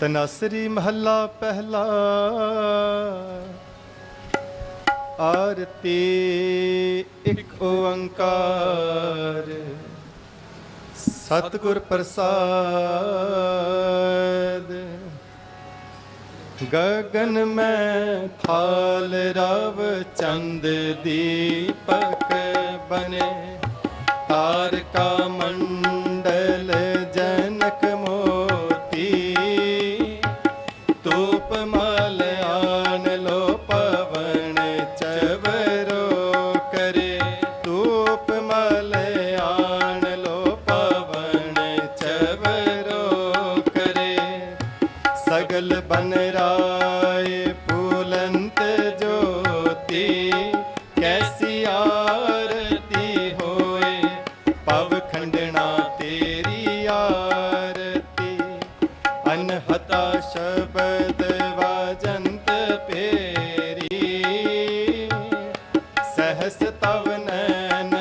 ਤਨਾਸਰੀ ਮਹੱਲਾ ਪਹਿਲਾ। ਆਰਤੀ ਇੱਕ ਓੰਕਾਰ। ਸਤਗੁਰ ਪ੍ਰਸਾਦ। ਗਗਨ ਮੈਂ ਥਾਲ ਰਵ ਚੰਦ ਦੀਪਕ ਬਨੇ। ਤਾਰਕਾ ਮੰਡ मंगल बन राय फूलंत ज्योति कैसी आरती होए पव खंडना तेरी आरती अनहता शब्द वाजंत पेरी सहस तव नैन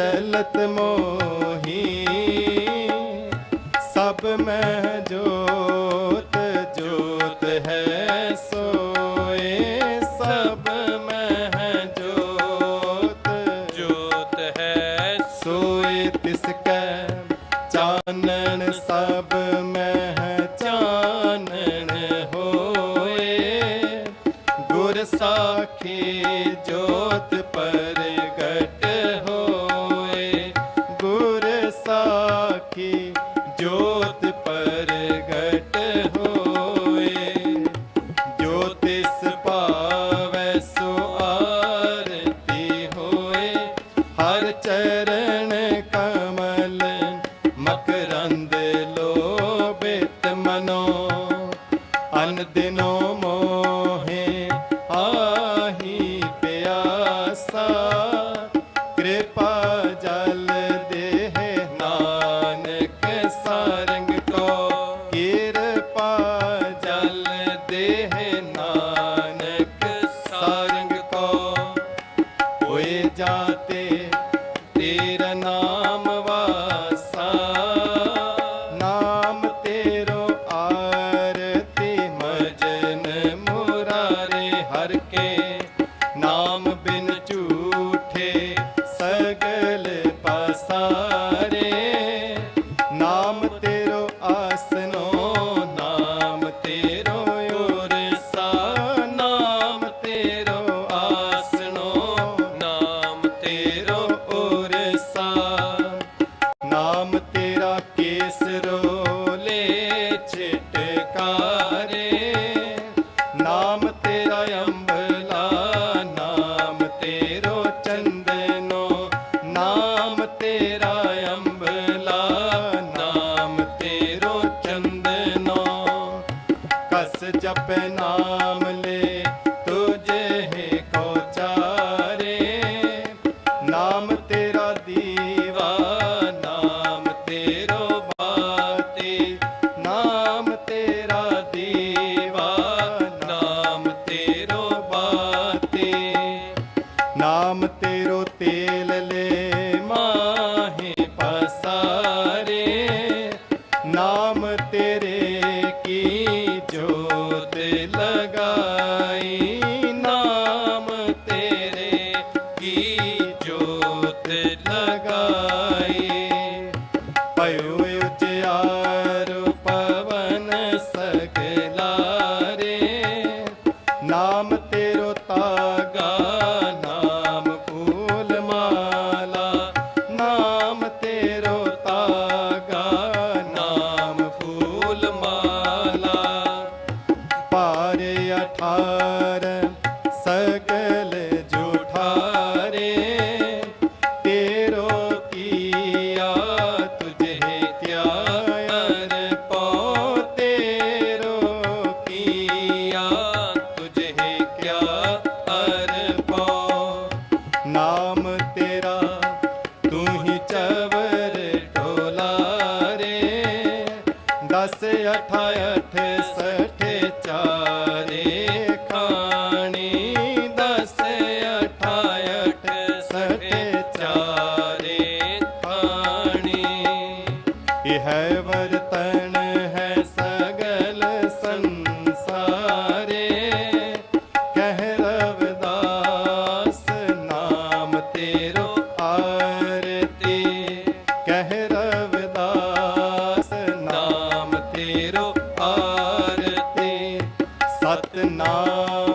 ਚਲਤ ਮੋਹੀ ਸਭ ਮੈਂ ਜੋਤ ਜੋਤ ਹੈ ਸੋਏ ਸਭ ਮੈਂ ਜੋਤ ਜੋਤ ਹੈ ਸੋਏ ਤਿਸ ਕੈ ਚਾਨਣ ਸਭ ਮੈਂ ਚਾਨਣ ਹੋਏ ਗੁਰ ਸਾਖੀ ਜੋਤ ਪਰੇ ਚਰਨ ਕਾ matéria ਹੈ ਵਰਤਨ ਹੈ ਸਗਲ ਸੰਸਾਰੇ। ਕਹਿ ਰਵਦਾਸ, ਨਾਮ ਤੇਰੋ ਆਰਤੀ। ਕਹਿ ਰਵਦਾਸ, ਨਾਮ ਤੇਰੋ ਆਰਤੀ। ਸਤਨਾਮ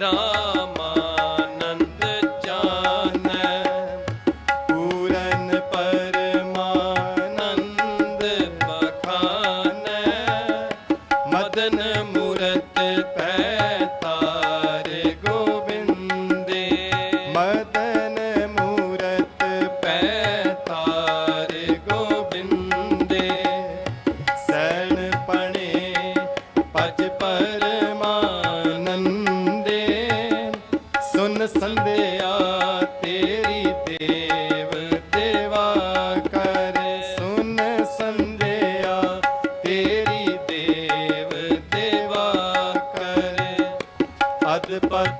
राम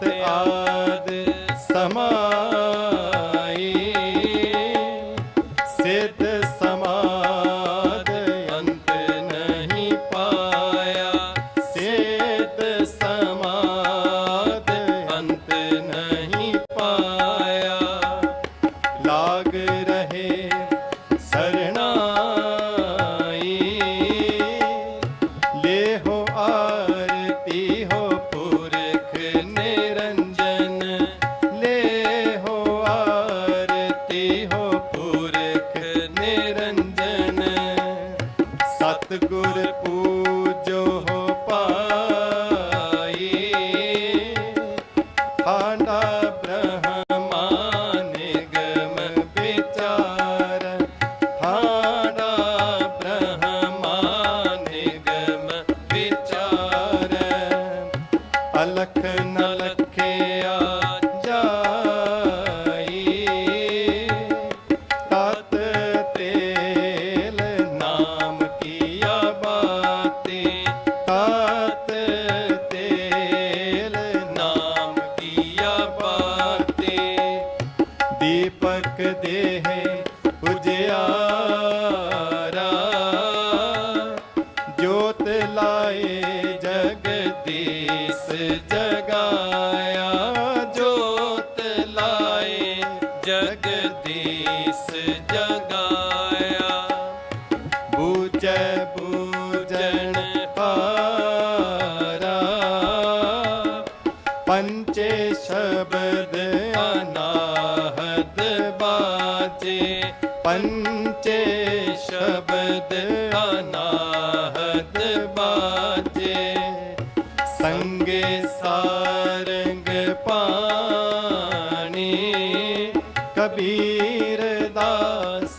ਆਦ ਸਮਾ ਅਖੰਡ ਬ੍ਰਹਮ ਅਨਾਹਤ ਬਾਜੇ ਸੰਗੇ ਸਾਰੰਗ ਪਾਣੀ ਕਬੀਰ ਦਾਸ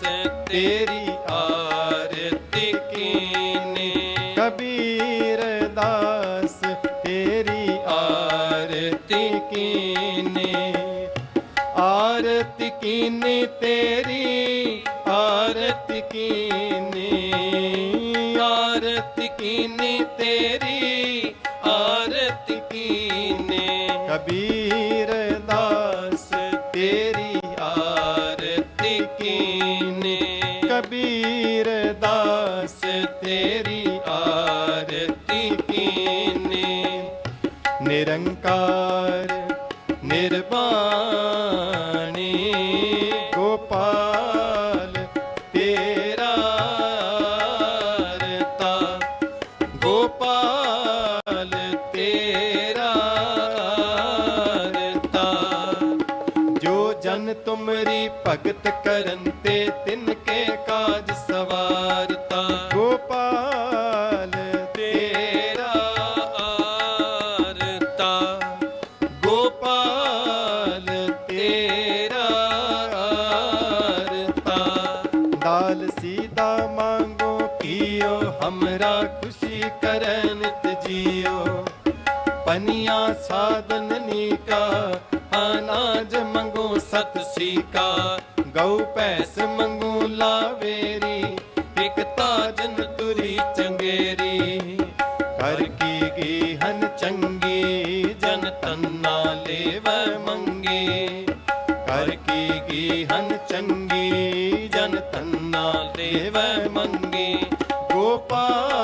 ਤੇਰੀ ਆਰਤੀ ਕੀਨੀ ਕਬੀਰ ਦਾਸ ਤੇਰੀ ਆਰਤੀ ਕੀਨੀ ਆਰਤੀ ਤੇਰੀ ਆਰਤੀ ਕੀਨੀ ਕੀਨੀ ਤੇਰੀ ਆਰਤ ਕੀਨੇ ਕਬੀਰ ਦਾਸ ਤੇਰੀ ਆਰਤ ਕੀਨੇ ਕਬੀਰ ਦਾਸ ਤੇਰੀ ਆਰਤ ਕੀਨੇ ਨਿਰੰਕਾਰ ਨਿਰਭਾ ਜਿਨ ਤੁਮਰੀ ਭਗਤ ਕਰਨ ਤੇ ਤਿਨ ਕੇ ਕਾਜ ਸਵਾਰਤਾ। ਗੋਪਾਲ ਤੇਰਾ ਆਰਤਾ। ਗੋਪਾਲ ਤੇਰਾ ਆਰਤਾ। ਦਾਲ ਸੀਦਾ ਮੰਗੋ ਕੀਓ ਹਮਰਾ ਖੁਸ਼ੀ ਕਰਨ ਤਜੀਓ ਪਨੀਆਂ ਸਾਧਨ ਨੀਕਾ ਅਨਾਜ ਮੰਗੋ ਸਤ ਸੀਕਾ ਗਊ, ਭੈਸ ਮੰਗੋ ਲਾਵੇਰੀ, ਇਕ ਤਾਜਨ ਤੁਰੀ ਚੰਗੇਰੀ। ਕਰ ਕੀ ਗੀ ਹਨ ਚੰਗੀ, ਜਨ ਤੰਨਾ ਲੇਵ ਮੰਗੀ। ਕਰ ਕੀ ਗੀ ਹਨ ਚੰਗੀ, ਜਨ ਤੰਨਾ ਲੇਵ ਮੰਗੀ। ਗੋਪਾਲ